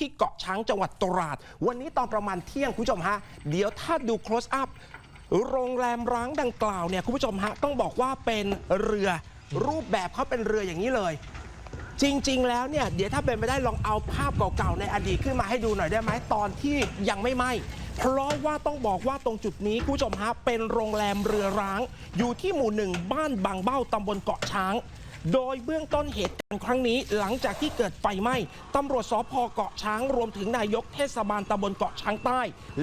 ที่เกาะช้างจังหวัดตราด วันนี้ตอนประมาณเที่ยงคุณผู้ชมฮะ เดี๋ยวถ้าดู close up โรงแรมร้างดังกล่าวเนี่ยคุณผู้ชมฮะ ต้องบอกว่าเป็นเรือรูปแบบเขาเป็นเรืออย่างนี้เลย จริง ๆ แล้วเนี่ย เดี๋ยวถ้าเป็นไปได้ลองเอาภาพเก่าๆ ในอดีตขึ้นมาให้ดูหน่อยได้ไหมตอนที่ยังไม่ไหมเพราะว่าต้องบอกว่าตรงจุดนี้คุณผู้ชมฮะเป็นโรงแรมเรือร้าง อยู่ที่หมู่หนึ่งบ้านบางเบ้าตำบลเกาะช้าง โดยเบื้องต้นเหตุการณ์ครั้งนี้หลังจากที่เกิดไฟไหม้ตำรวจสพเกาะช้างรวมถึงนายกเทศบาลตำบลเกาะช้างใต้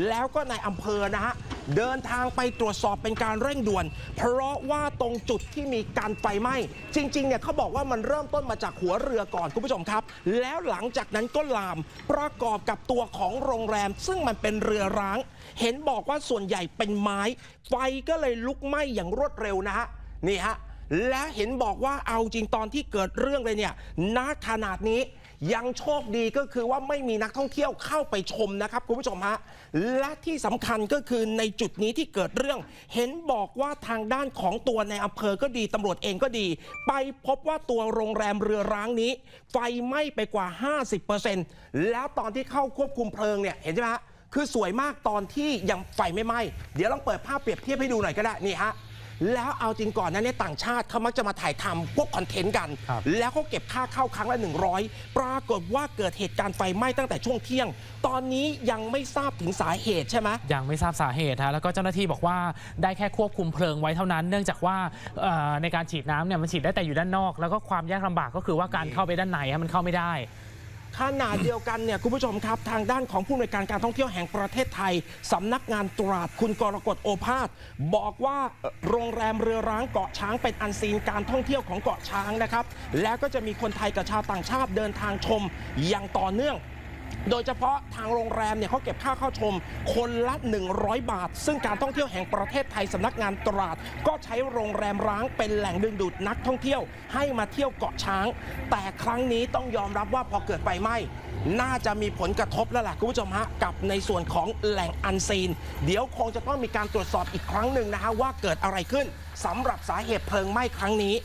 แล้วก็นายอำเภอนะฮะเดินทางไปตรวจสอบเป็นการเร่งด่วน เพราะว่าตรงจุดที่มีการไฟไหม้จริงๆเนี่ยเขาบอกว่ามันเริ่มต้นมาจากหัวเรือก่อนคุณผู้ชมครับ แล้วหลังจากนั้นก็ลามประกอบกับตัวของโรงแรม ซึ่งมันเป็นเรือร้าง เห็นบอกว่าส่วนใหญ่เป็นไม้ ไฟก็เลยลุกไหม้อย่างรวดเร็วนะฮะนี่ฮะ และเห็นบอกว่าเอาจริงตอนที่เกิดเรื่องเลยเนี่ยณขนาดนี้ยังโชคดีก็คือว่าไม่มีนักท่องเที่ยวเข้าไปชมนะครับคุณผู้ชมฮะและที่สำคัญก็คือในจุดนี้ที่เกิดเรื่อง เห็นบอกว่าทางด้านของตัวในอำเภอก็ดีตำรวจเองก็ดี ไปพบว่าตัวโรงแรมเรือร้างนี้ ไฟไหม้ไปกว่า 50%แล้วตอนที่เข้าควบคุมเพลิงเนี่ยเห็นใช่ไหมฮะคือสวยมากตอนที่ยังไฟไม่ไหม้เดี๋ยวลองเปิดภาพเปรียบเทียบให้ดูหน่อยก็ได้นี่ฮะ แล้วเอาจริงก่อนนั้นเนี่ยต่างชาติเขามักจะมาถ่ายทำพวกคอนเทนต์กัน ครับ แล้วเขาเก็บค่าเข้าครั้งละ 100 ปรากฏว่าเกิดเหตุการณ์ไฟไหม้ตั้งแต่ช่วงเที่ยง ตอนนี้ยังไม่ทราบถึงสาเหตุใช่ไหม ยังไม่ทราบสาเหตุฮะแล้วก็เจ้าหน้าที่บอกว่าได้แค่ควบคุมเพลิงไว้เท่านั้น เนื่องจากว่าเอ่อในการฉีดน้ำเนี่ยมันฉีดได้แต่อยู่ด้านนอก แล้วก็ความยากลำบากก็คือว่าการเข้าไปด้านในฮะมันเข้าไม่ได้ ขณะเดียวกันเนี่ยคุณผู้ชมครับ ทางด้านของผู้อำนวยการการท่องเที่ยวแห่งประเทศไทยสำนักงานตราดคุณกรกฎโอภาสบอกว่าโรงแรมเรือร้างเกาะช้างเป็นอันซีนการท่องเที่ยวของเกาะช้างนะครับ แล้วก็จะมีคนไทยกับชาวต่างชาติเดินทางชมอย่างต่อเนื่อง โดยเฉพาะทางโรงแรมเนี่ยเขาเก็บค่าเข้าชม คนละ 100 บาท ซึ่งการท่องเที่ยวแห่งประเทศไทยสำนักงานตราด ก็ใช้โรงแรมร้างเป็นแหล่งดึงดูดนักท่องเที่ยว ให้มาเที่ยวเกาะช้าง แต่ครั้งนี้ต้องยอมรับว่าพอเกิดไฟไหม้น่าจะมีผลกระทบแล้วแหละคุณผู้ชมฮะกับในส่วนของแหล่งอันซีน เดี๋ยวคงจะต้องมีการตรวจสอบอีกครั้งหนึ่งนะฮะว่าเกิดอะไรขึ้นสำหรับสาเหตุเพลิงไหม้ครั้งนี้